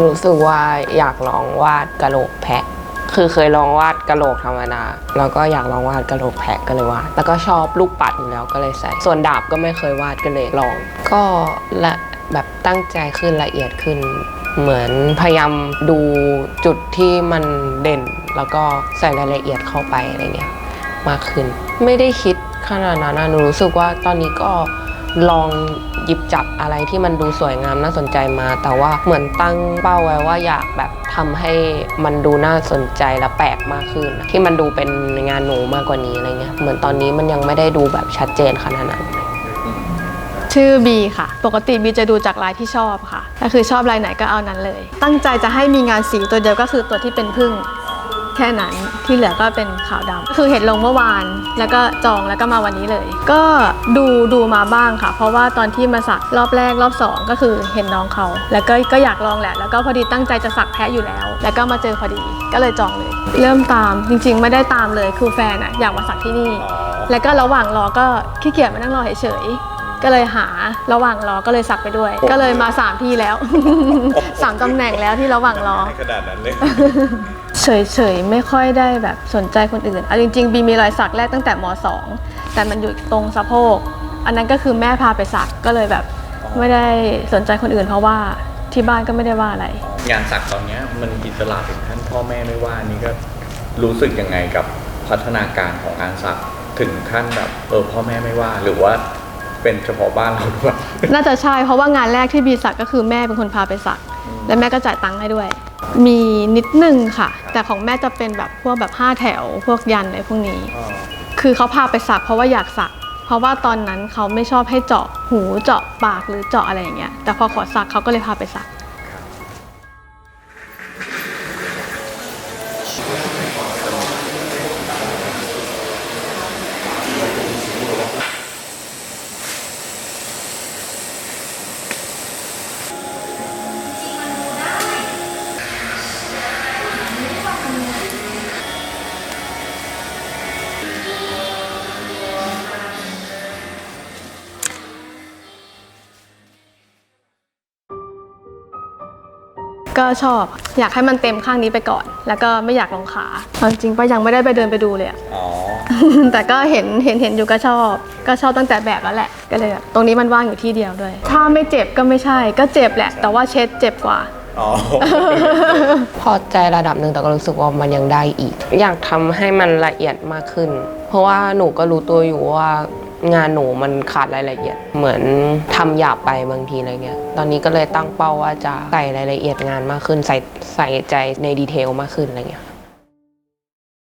รู้สึกว่าอยากลองวาดกระโหลกแพะ คือเคยลองวาดกระโหลกธรรมดา แล้วก็อยากลองวาดกระโหลกแพะก็เลยวาด แล้วก็ชอบลูกปัดอยู่แล้วก็เลยใส่ ส่วนดาบก็ไม่เคยวาดก็เลยลอง ก็ละแบบตั้งใจขึ้นละเอียดขึ้น เหมือนพยายามดูจุดที่มันเด่น แล้วก็ใส่รายละเอียดเข้าไปอะไรเงี้ยมากขึ้น ไม่ได้คิดขนาดนั้นนะหนูรู้สึกว่าตอนนี้ก็ลอง หยิบจับอะไรที่มันดูสวยงามน่าสนใจมา แต่ว่าเหมือนตั้งเป้าไว้ว่าอยากแบบทำให้มันดูน่าสนใจและแปลกมากขึ้น ที่มันดูเป็นงานหนูมากกว่านี้อะไรเงี้ยเหมือนตอนนี้มันยังไม่ได้ดูแบบชัดเจนขนาดนั้นชื่อบีค่ะ ปกติบีจะดูจากลายที่ชอบค่ะก็คือชอบลายไหนก็เอานั้นเลย ตั้งใจจะให้มีงานสีตัวเดียวก็คือตัวที่เป็นพึ่ง แค่นั้นที่เหลือก็เป็นขาวดำก็คือเห็นลงเมื่อวาน แล้วก็จองแล้วก็มาวันนี้เลย ก็ดูดูมาบ้างค่ะ เพราะว่าตอนที่มาสักรอบแรกรอบสองก็คือเห็นน้องเขา แล้วก็ก็อยากลองแหละ แล้วก็พอดีตั้งใจจะสักแพ้อยู่แล้ว แล้วก็มาเจอพอดีก็เลยจองเลย เริ่มตามจริง ๆ ไม่ได้ตามเลยคือแฟนอะอยากมาสักที่นี่ แล้วก็ระหว่างรอก็ขี้เกียจมานั่งรอเฉยๆก็เลยหาระหว่างรอก็เลยสักไปด้วย ก็เลยมาสามที่แล้วสามตำแหน่งแล้วที่ระหว่างรอขนาดนั้นเลย เฉยๆ ไม่ค่อยได้แบบสนใจคนอื่นเอาจริงๆ บีมีรอยสักแรกตั้งแต่ม .2 แต่มันอยู่ตรงสะโพก อันนั้นก็คือแม่พาไปสักก็เลยแบบอ๋อไม่ได้สนใจคนอื่น เพราะว่าที่บ้านก็ไม่ได้ว่าอะไร งานสักตอนเนี้ยมันอิสระถึงขั้นพ่อแม่ไม่ว่านี่ก็รู้สึกยังไงกับพัฒนาการของงานสักถึงขั้นแบบเออพ่อแม่ไม่ว่าหรือว่าเป็นเฉพาะบ้านเราหรือเปล่าน่าจะใช่เพราะว่างานแรกที่บีสักก็คือแม่เป็นคนพาไปสัก และแม่ก็จ่ายตังค์ให้ด้วย มีนิดนึงค่ะ แต่ของแม่จะเป็นแบบพวกแบบห้าแถวพวกยันอะไรพวกนี้อ๋อคือเขาพาไปสักเพราะว่าอยากสัก เพราะว่าตอนนั้นเขาไม่ชอบให้เจาะหูเจาะปากหรือเจาะอะไรอย่างเงี้ยแต่พอขอสักเขาก็เลยพาไปสัก ก็ชอบอยากให้มันเต็มข้างนี้ไปก่อน แล้วก็ไม่อยากลงขาเอาจริงๆป้ายังไม่ได้ไปเดินไปดูเลยอะ อ๋อ แต่ก็เห็นเห็นเห็นอยู่ก็ชอบ ก็ชอบตั้งแต่แบบแล้วแหละก็เลยแบบตรงนี้มันว่างอยู่ที่เดียวด้วย ถ้าไม่เจ็บก็ไม่ใช่ ก็เจ็บแหละ แต่ว่าเช็ดเจ็บกว่า อ๋อ พอใจระดับหนึ่งแต่ก็รู้สึกว่ามันยังได้อีก อยากทำให้มันละเอียดมากขึ้น เพราะว่าหนูก็รู้ตัวอยู่ว่า งานหนูมันขาดรายละเอียด เหมือนทำหยาบไปบางทีอะไรเงี้ย ตอนนี้ก็เลยตั้งเป้าว่าจะใส่รายละเอียดงานมากขึ้น ใส่ใส่ใจในดีเทลมากขึ้นอะไรเงี้ย